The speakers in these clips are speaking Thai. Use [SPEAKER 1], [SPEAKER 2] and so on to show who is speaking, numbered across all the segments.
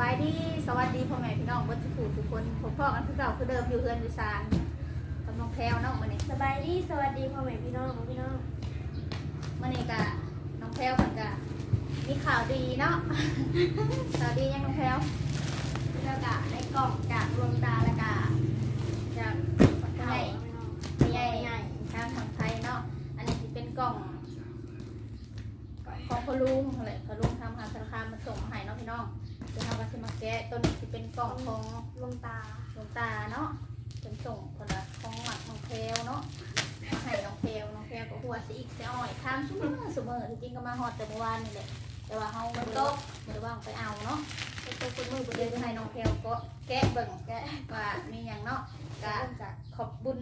[SPEAKER 1] บายดีสวัสดีพ่อแม่พี่น้องเบิดทุกผู้ทุกคนพบพ่อกันคือเก่าคือเดิมอยู่เฮือนอยู่ซานกำลังแพลวเนาะมื้อนี้
[SPEAKER 2] สบายดีสวัสดีพ่อแม่พี่น้องพี่น้อง
[SPEAKER 1] มื้อนี้ก็น้องแพลวเพิ่นก็มีข่าวดีเนาะข่าวดียังน้องแพลว
[SPEAKER 2] แล้วก็ในกล่องจากดวงตาแล้วก็
[SPEAKER 1] จาก
[SPEAKER 2] ปัก
[SPEAKER 1] ให
[SPEAKER 2] ไก่
[SPEAKER 1] ญ่ใหญ่ใหญ่ทางฝั่งไทยเนาะอันนี้สิเป็นกล่องของพ่อลุงอะไรพ่อลุงทำหาธนาคารมาส่งมาให้เนาะพี่น้อง เดี๋ยวเราก็สิมาแกะตัวนี้สิเป็นกล่องของ
[SPEAKER 2] ดวงตา
[SPEAKER 1] หลวงตาเนาะเป็นส่งคนละของหมักน้องเพลวเนาะมาให้น้องเพลวน้องเพลวก็หัวสีอีกเสียอ่อยทำชุ่มเสมอที่จริงก็มาฮอดแต่เมื่อวานนี่แหละแต่ว่าเฮาไม่ตกไม่ได้ว่างไปเอาเนาะไปตกคนมือประเดียวให้น้องเพลวก็แกะเบิ่งแกะว่ามีอย่างเนาะก็
[SPEAKER 2] เริ่มจาก
[SPEAKER 1] ขอบบุญ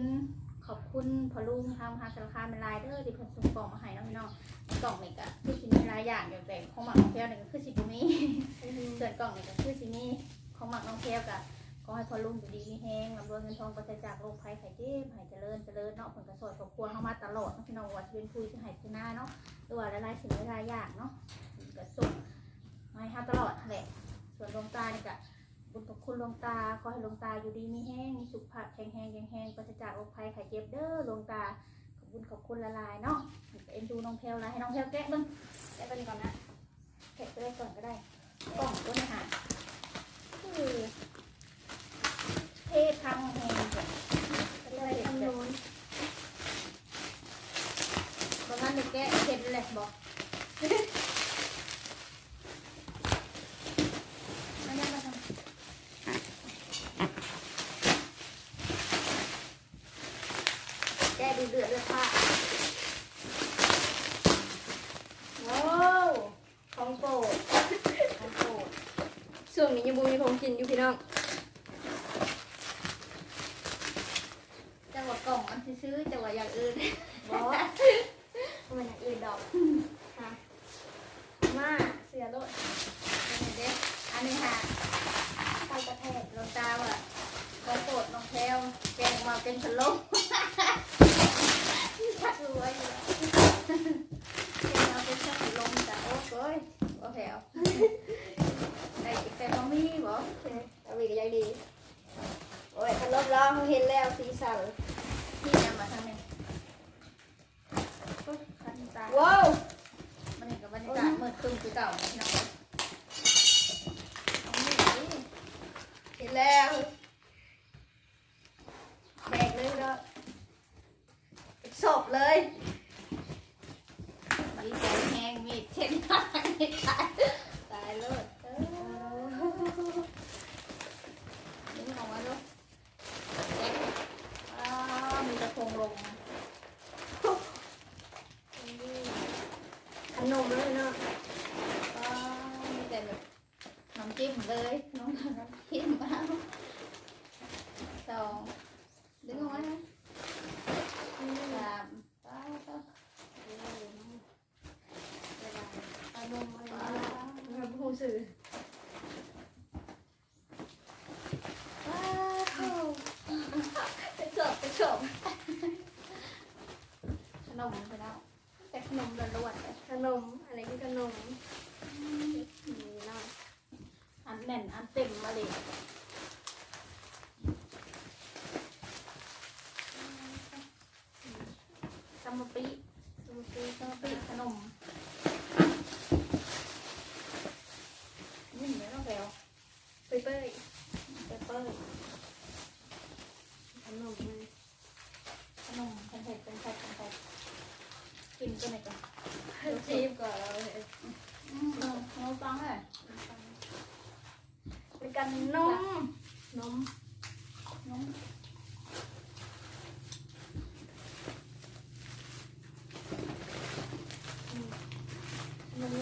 [SPEAKER 1] อบคุณพอลุงทำหาสารคามเป็นลายเด้อที่เพิ่นส่งกล่องมาให้เนาะพี่น้องกล่องนี่ก็คือสิมีหลายอย่างอย่างแต่ของหมักน้องเพลวนี่ก็คือสิบ่มีส่วนกล่องนี่ก็คือสิมีของหมักน้องเพลวกับขอให้พอลุงอยู่ดีมีแห้งลำรวยเงินทองปราศจากโรคภัยไข้เจ็บให้เจริญเจริญเนาะผลกระสอยครอบครัวเข้ามาตลอดพี่น้องว่าจะเป็นคุยจะหายที่หน้าเนาะหรือว่าหลายสิ่งหลายอย่างเนาะกระสุนมาให้ตลอดแหละส่วนดวงตานี่ก็ คุณดวงตา ขอให้ดวงตาอยู่ดีมีแห้ง มีสุขภาพแข็งแรงแข็งแรงปราศจากโรคภัยไข้เจ็บเด้อดวงตา ขอบคุณขอบคุณละลายเนาะเอ็นดูน้องเพลละให้น้องเพลแกะเบ้างแกะไปก่อนนะแกะไปเลยก่อนก็ได้กล่องตัวนี้ค่ะคือเททางแหงแบบ
[SPEAKER 2] อะไรทางโน้น
[SPEAKER 1] ประมาณเด็กแกะเห็นเลยบอกมาเนี่ยมาทำแกะดูเดือดเลยค่ะ
[SPEAKER 2] ว้าว
[SPEAKER 1] ของโปรดของโปรด
[SPEAKER 2] ช่วงนี้ยังบูมีของกินอยู่พี่น้อง
[SPEAKER 1] จะว่ากล่องมันซื้อๆจะว่าอย่างอื่น
[SPEAKER 2] บอสทำไมอย่างอื่นดอกค่ะมาเสือโลด
[SPEAKER 1] เด็กอันนี้ค่ะ
[SPEAKER 2] ไปกระแทก
[SPEAKER 1] ลงตาว่าของโปรดน้องแพลวแกงมาเป็นพะโล้ ชักรวยอยู่แล้วแกงมาเป็นชักลมแต่โอ้โยโอ้แถวได้กินแต่บะหมี่บ่
[SPEAKER 2] เอาวีก็ยังดีโอ้ยคันรอบล้อเขาเห็นแล้วสีสัน
[SPEAKER 1] ที่นำมาทำเนี่ยปุ๊บคันตา
[SPEAKER 2] ว้าว
[SPEAKER 1] มันเห็นกับบรรยากาศมืดครึ้มคือเก่าพี่น้องเอาหนี่
[SPEAKER 2] เห็นแล้วแบกเลยก็ศพเลย
[SPEAKER 1] ดีใจแห้งมีดเช่นกันไม่ตายตายเลิศเออนี่ของมันลูกแจ็คอ้าวมีกระทงลง
[SPEAKER 2] ขนมเลยเนาะ
[SPEAKER 1] ก็มีแต่แบบน้ำจิ้มเลยน้องน้ำจิ้มเอาสองดึงออกมานะสามป้าป้า
[SPEAKER 2] เอานมมาแล้วผู้สื่อ
[SPEAKER 1] ป้า
[SPEAKER 2] ไปจบไปจบ
[SPEAKER 1] ขนมไปแล้วแต่ขนมล้วนๆเลย
[SPEAKER 2] ขนมอะไรคือขนมนี่เนาะ
[SPEAKER 1] อันแน่นอันเต็มมาเลยซั มมปี
[SPEAKER 2] สมุนไพร
[SPEAKER 1] ซัมมปีขนมนี่เหมือนเราแวว
[SPEAKER 2] เปเปอร์
[SPEAKER 1] เปเปอร์
[SPEAKER 2] ขนมเลย
[SPEAKER 1] ขนมเป็นเผ็ดเป็นเผ็ดเป็นเผ็ดกินตัวไหนก่อน
[SPEAKER 2] จีบก่อนเราเลย
[SPEAKER 1] อืมเอาฟังเลย
[SPEAKER 2] เป็นกันนมนม
[SPEAKER 1] น้อง
[SPEAKER 2] นม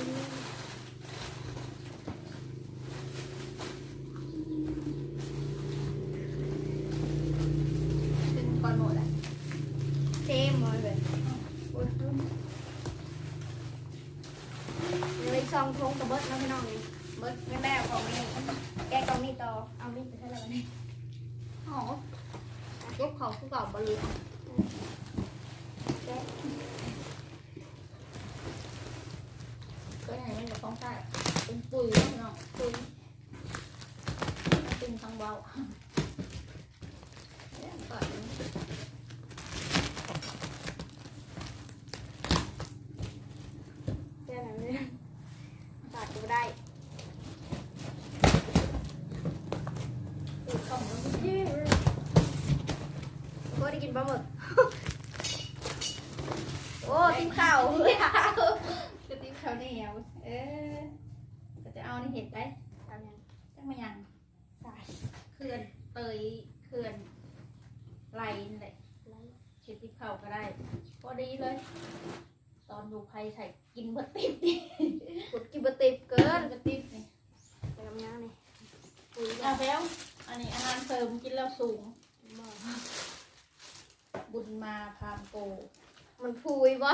[SPEAKER 1] กินก่อนหมดอะ
[SPEAKER 2] เซมมาเลย
[SPEAKER 1] โอ้ย
[SPEAKER 2] เลย ซองทงกับเบิร์ดน้องพี่น้องนี่
[SPEAKER 1] เบิด
[SPEAKER 2] แม่แม่ของนี่แกกองนี่ต่อเอานี่ไปเท่าไหร่วันนี้
[SPEAKER 1] หอมยกเขาคู่เก่าบริ
[SPEAKER 2] แก
[SPEAKER 1] ก็อย่างนี้เดี๋ยวต้องใส่เป็นปุ๋ยแล้วเนาะปุ๋ยาเรื่องก่อนนี้
[SPEAKER 2] เจ้าหนังเนี่ยตัดก็ได้
[SPEAKER 1] ตีกล่องแล้วมัน
[SPEAKER 2] ก็ได้กินป ลาหมึก โอ้กินข้าว
[SPEAKER 1] จะตีข้าวเหนียวเออก็จะเอานี่เห็ดได้
[SPEAKER 2] ทำยัง
[SPEAKER 1] จังมายัง
[SPEAKER 2] สาย
[SPEAKER 1] เขื่อนเตยเขื่อนไหลนั่นแหละ
[SPEAKER 2] ไร
[SPEAKER 1] เห็ดที่เข่าก็ได้พอดีเลย ตอนอยู่ไพใส่กินบะติบดิ
[SPEAKER 2] กดกินบะติบเกิ
[SPEAKER 1] เกิ
[SPEAKER 2] น
[SPEAKER 1] นบะติบนี่
[SPEAKER 2] ไปกับยังนี่ปุ๋ย
[SPEAKER 1] เอาแล้วอันนี้อาหารเสริมกินแล้วสูง
[SPEAKER 2] บ่
[SPEAKER 1] บุญมาพามโก
[SPEAKER 2] มันพุยบ่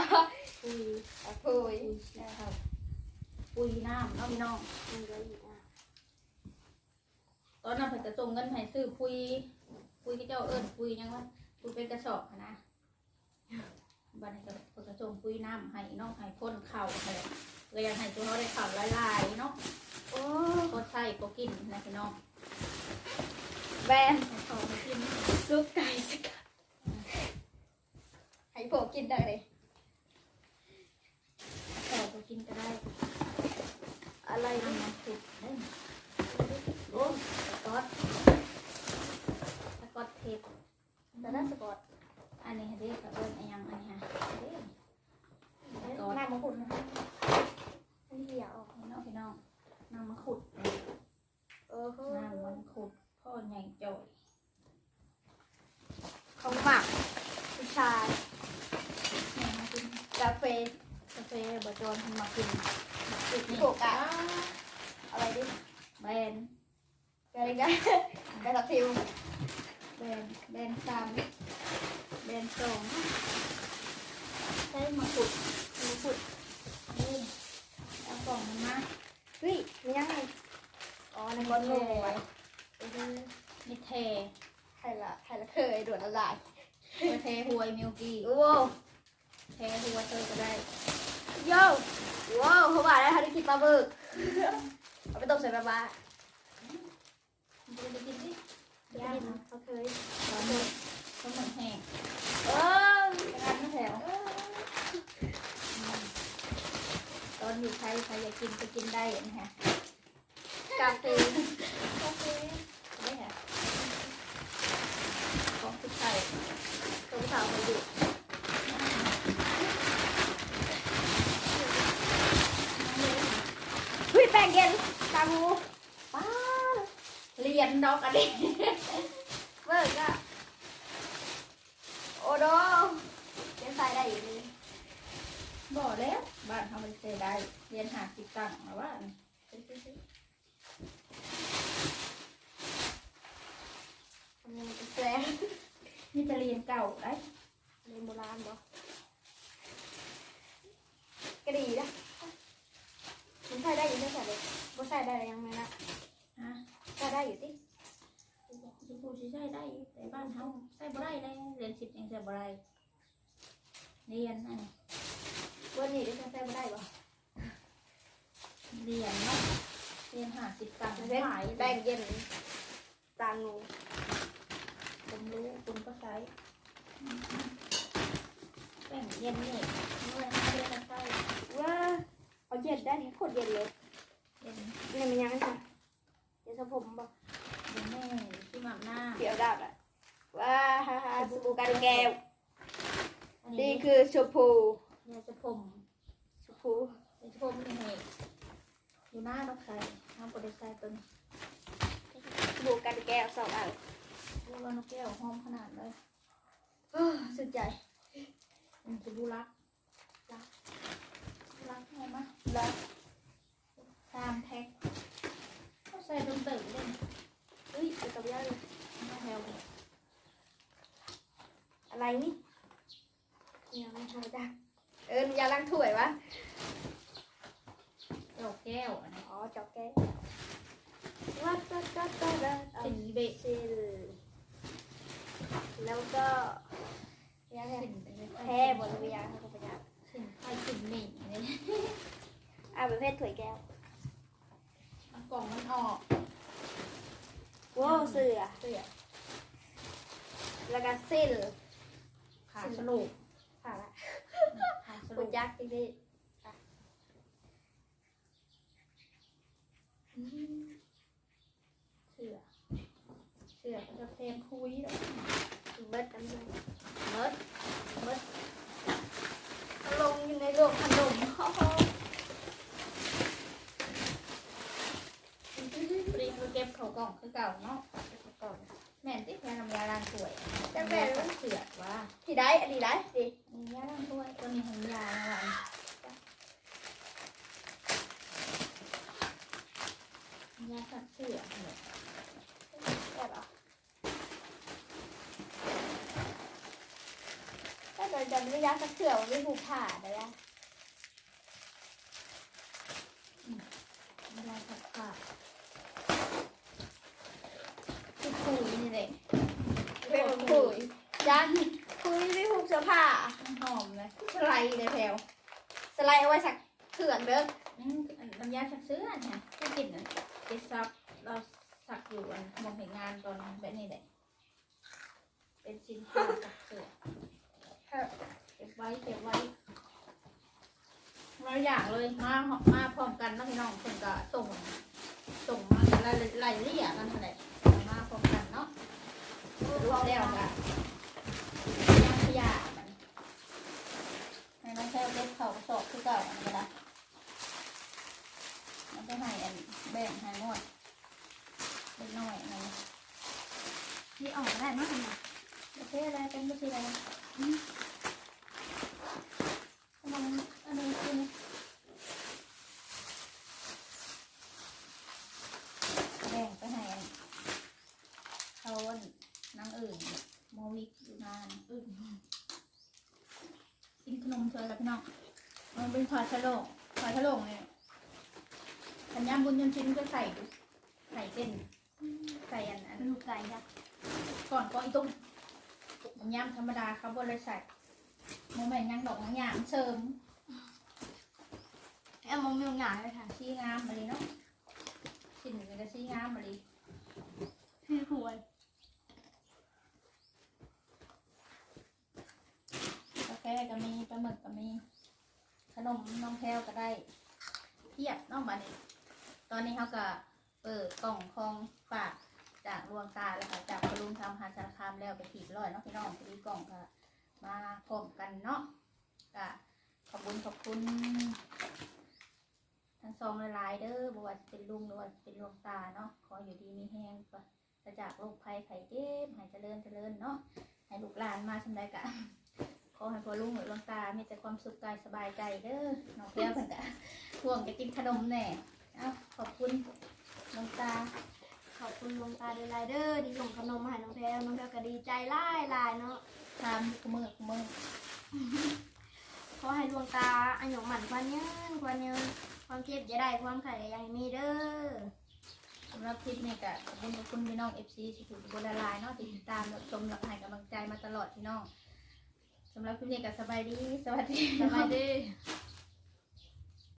[SPEAKER 2] พุยอะพุย
[SPEAKER 1] ปุยนะครับปุยน้ำเน้องพี่น้อง
[SPEAKER 2] มันก็อีกอะ
[SPEAKER 1] ตอนนั้นเพิ่นจะส่งเงินให้ซื้อปุยปุยที่เจ้าเอิ้นปุยยังว่าปุยเป็นกระสอบหั้นนะบัดนี้ก็เพิ่นก็ส่งปุยน้ำให้น้องให้พ่นเข่าให้เลยอยากให้ตัวเขาได้เข่าหลายๆเนาะ
[SPEAKER 2] โอ้
[SPEAKER 1] ก็ใส่ก็กินนะพี่น้อง
[SPEAKER 2] แบน
[SPEAKER 1] ให้เขามากิน
[SPEAKER 2] ซุปไก่สกัด ให้พวกกินได้เลย
[SPEAKER 1] เขาก็กินก็ได้
[SPEAKER 2] อะไร
[SPEAKER 1] น้ำ
[SPEAKER 2] นี่
[SPEAKER 1] มันสุกได้โอ้สกอตสกอตเทป
[SPEAKER 2] แต่น่าสกอต
[SPEAKER 1] อันนี้เรียกกับเอิ้นอันยังอันนี้ฮะเด้สกอต
[SPEAKER 2] น้ำมะขุดนะอันนี้อย่าออก
[SPEAKER 1] พี่น้องพี่น้องน้ำมันขุด
[SPEAKER 2] เออเขา
[SPEAKER 1] น้ำมันขุดพ่อใหญ่จ่อย
[SPEAKER 2] เขาหมักผู้ชาย
[SPEAKER 1] แม่มากิน
[SPEAKER 2] กาแฟ
[SPEAKER 1] กา แฟบะจอนทำมากินมากินนี่
[SPEAKER 2] โกกะอะไรดิ
[SPEAKER 1] แบน
[SPEAKER 2] อะไรกันกาตาทิว
[SPEAKER 1] แบนแบนสามแบนสองใช้มาขุด
[SPEAKER 2] มะขุด
[SPEAKER 1] นี่เอากล่องมันมา
[SPEAKER 2] เฮ้ยมียังไงอ๋อในบอลโลกไว้
[SPEAKER 1] นี่เท
[SPEAKER 2] ใครละใครละเคยด่วนละลาย
[SPEAKER 1] เทหวยมิลกี้
[SPEAKER 2] โอ้
[SPEAKER 1] เทหวยเธอก็ได้
[SPEAKER 2] โย่ว้าวเขาบอกแล้วเขาได้กินปลาบึกเอาไปต้มใส่ปลาบ้า
[SPEAKER 1] มันจะไปกินสิ
[SPEAKER 2] ย่างเขาเคย
[SPEAKER 1] ตอนนี้เขาเหมือนแห้ง
[SPEAKER 2] เออ
[SPEAKER 1] กระดานไม่แถวตอนอยู่ไทยใครอยากกินก็กินได้นะฮะ
[SPEAKER 2] กาแฟ
[SPEAKER 1] โอเคได้ค่ะของสุดไทย
[SPEAKER 2] ตรงสาวคนอยู่เฮ้ยแป้งเย็นตามู
[SPEAKER 1] ป้าเรียนดอกอันนี้
[SPEAKER 2] เบิกอะโอ้โดเป็นใส่ได้อยู่นี่
[SPEAKER 1] บอกแล้วบ้านเขาไม่เคยได้เรียนหาติดตั้งมาว่า
[SPEAKER 2] ทำยังไงเป็นแซ่
[SPEAKER 1] นี่จะเรียนเก่าได้
[SPEAKER 2] เรียนโบราณบ่ก็ดีนะ มันใส่ได้อยู่ไม่ใส่เลยบ่ใส่ได้ยังไงนะ
[SPEAKER 1] ฮะ
[SPEAKER 2] ใส่ได้อยู่ติ
[SPEAKER 1] จะพูดใช่ได้แต่บ้านเขาใช่บ่ได้เลยเรียนสิบยังใช่บ่ได้เรียนอันนี้
[SPEAKER 2] วันนี้ได้ใส่บ่ได้บ่
[SPEAKER 1] เรียนเนาะเรียนหาสิบตังค์
[SPEAKER 2] มันเป็น
[SPEAKER 1] ขาย
[SPEAKER 2] แป้งเย็นจานนู
[SPEAKER 1] ผมรู้คุณก็ใช้อืมแป้งเย็นนี่เมื่อเรียนใช้
[SPEAKER 2] ว่า เอาเย็นได้นี่โคตรเย็นเลย
[SPEAKER 1] เย็น
[SPEAKER 2] นี่มันยังไงคะเย็นสะผมบ่
[SPEAKER 1] เย็นแม่ที่หมักหน้า
[SPEAKER 2] เดี๋ยวดับอะว้าฮ่าฮ่าสบู่กันแก้ว
[SPEAKER 1] อัน
[SPEAKER 2] นี่
[SPEAKER 1] นี้
[SPEAKER 2] คือชมพู
[SPEAKER 1] เนี่ยจะผม
[SPEAKER 2] ชมพู
[SPEAKER 1] เป็นผมนี่ไงอยู่หน้าเราใส่น้ำโปรตีนใส่ตัวนี้
[SPEAKER 2] สบู่กันแก้วสองอัน
[SPEAKER 1] เรียกว่านกแก้วหอมขนาดเลย
[SPEAKER 2] โอ้สุดใจ
[SPEAKER 1] มันจะรู้รักรักรักไง มะ
[SPEAKER 2] แล้ว
[SPEAKER 1] ตามแท็กเขาใส่ตรงตื่นเล่น
[SPEAKER 2] เฮ้ยไปกับย่าเลย
[SPEAKER 1] มาแถวเลย
[SPEAKER 2] อะไรนี่ยังไม่ทำจ้ะเออยาล้างถ้วยวะ
[SPEAKER 1] ดอกแก้วอันนี้
[SPEAKER 2] อ๋อจอกแก้ววัดวัดวัดวัดวัดเอา
[SPEAKER 1] สีเบะ
[SPEAKER 2] ซิลแล้วก็ยังไง
[SPEAKER 1] สินไปเลย
[SPEAKER 2] แพ้บนวิญญาณเขาไปยา
[SPEAKER 1] สินไฟสินหนีเลย
[SPEAKER 2] อ่าประเภทถ้วยแก้ว
[SPEAKER 1] เอากล่องมันออก
[SPEAKER 2] ว้าวเสือ
[SPEAKER 1] เสื้อ
[SPEAKER 2] แล้วก็สิ้น
[SPEAKER 1] ขาสรุป
[SPEAKER 2] ค่ะละ
[SPEAKER 1] ขาส
[SPEAKER 2] คุ
[SPEAKER 1] รุ
[SPEAKER 2] ณ
[SPEAKER 1] ป
[SPEAKER 2] ยักษ์ที่นี่
[SPEAKER 1] เสื้อเสื้อก็จะเพลงคุยแล้ว
[SPEAKER 2] เบิดน้ำมัน
[SPEAKER 1] เมิดเมิด
[SPEAKER 2] ลงอยู่ในโลกขนม
[SPEAKER 1] ปรีก็เก็บ เขากล่องคือเก่าเนาะ
[SPEAKER 2] ก่อน
[SPEAKER 1] แม่นที่แม่นำยาล้างถ้วย
[SPEAKER 2] จังแม่น
[SPEAKER 1] เสือว่า
[SPEAKER 2] ที่ได้อันนี้ได้ดิ
[SPEAKER 1] มียาล้างถ้วยตัวนี้ของยาอะไรยาสักเสือเนี่ย
[SPEAKER 2] แบบอะถ้าเกิดจะไม่ยักษ์สักเสือมันไม่ผูกผ่าเลยอะ
[SPEAKER 1] ยาสักผ้าคือคุยนี่แหละ
[SPEAKER 2] เป็นคุยยันคุยไม่ผูกเสื้อผ้า
[SPEAKER 1] ห อมเลยสไลด์เลยแถว
[SPEAKER 2] สไลด์เอาไว้สักเถื่อนเด้อ
[SPEAKER 1] อืมอันน้ำยาสักเสื้อเนี่ยที่กินอะเจ็ดซับเราสักอยู่อันมองเห็นงานตอนแบบนี้แหละเป็นชิ้นผ้าสักเสื้อเก็บไว้เก็บไว้เราอย่างเลยมามาพร้อมกันนะพี่น้องคนก็ส่ง ส่งมาไล่ไล่เรียกกันนั่นแหละมาพร้อมกันเนาะรู้แล้วก็ย่างขยะมันให้น้องแค่เล็บเขาสอบคือ เก่าอันนี้ละมันจะให้อันแบ่งให้งวดเล็กน้อยอันนี้
[SPEAKER 2] นี่ออกได้ไหมคะ
[SPEAKER 1] โอเคอะไรเป็นบุตรอะไรขนมอันนี้คือแบ่งไปให้เขาอันนางอื่นโมวิกอยู่นานอื่นกินขนมเธอแล้วพี่น้อง มันเป็นพอชะโลงพอชะโลงเนี่ยขันยำบุญยนชิ้นก็ใส่ใส่เส้นใส่อันอัน
[SPEAKER 2] ลูกไก่จ้ะ
[SPEAKER 1] ก่อนก็อีตุ้มมันย่ำธรรมดาเขาบริษัทโมเมนต์ยังดอกยังหยามเสริม
[SPEAKER 2] แอมมองมีงานเลยค่ะ
[SPEAKER 1] ชี้งามมาเลยเนาะชิ้นหนึ่งก็ชี้งามมาเลย
[SPEAKER 2] คือหวย
[SPEAKER 1] กาแฟก็มีปลาหมึกก็มี ขนมน้องแพลวก็ได้เทียบน้องบัดนี้ตอนนี้เขาก็เปิดกล่องของฝากจากรวงตาแล้วก็จากกระลุงทำหาสารคามแล้วไปถีบร้อยเนาะพี่น้องพอดีกล่องก็มาพร้อมกันเนาะก็ขอบคุณขอบคุณทั้งสองหลายเด้อบ่ว่าจะเป็นลุงหรือว่าจะเป็นดวงตาเนาะขออยู่ดีมีแห้งปราศจากโรคภัยไข้เจ็บให้เจริญเจริญเนาะให้ลูกหลานมาชำไดกะ ขอให้พ่อลุงหรือดวงตามีแต่ความสุขกายสบายใจเด้อน้องเพียวเพิ่นกะห่วงจะกินขนมแน่เอ้าขอบคุณดวงตา
[SPEAKER 2] ขอบคุณลงตาเดลายเดอร์ที่ส่งขนมมาให้น้องแพลวน้องแพลวก็ดีใจไล่ลายเนาะ
[SPEAKER 1] ทำคุมือคุมือ
[SPEAKER 2] ขอให้ดวงตาอันหยงหมันควันยืนควันยืนความเจ็บจะได้ความไข่ก็อยังมีเด้อ
[SPEAKER 1] สำหรับคลิปนี้กะขอบคุณขอบคุณพี่น้อง FC ที่ถูกบุญละลายเนาะที่ติดตามรับชมรับให้กำลังใจมาตลอดพี่น้อง สำหรับคลิปนี้กะสบายดี สวัสดี
[SPEAKER 2] สบายดี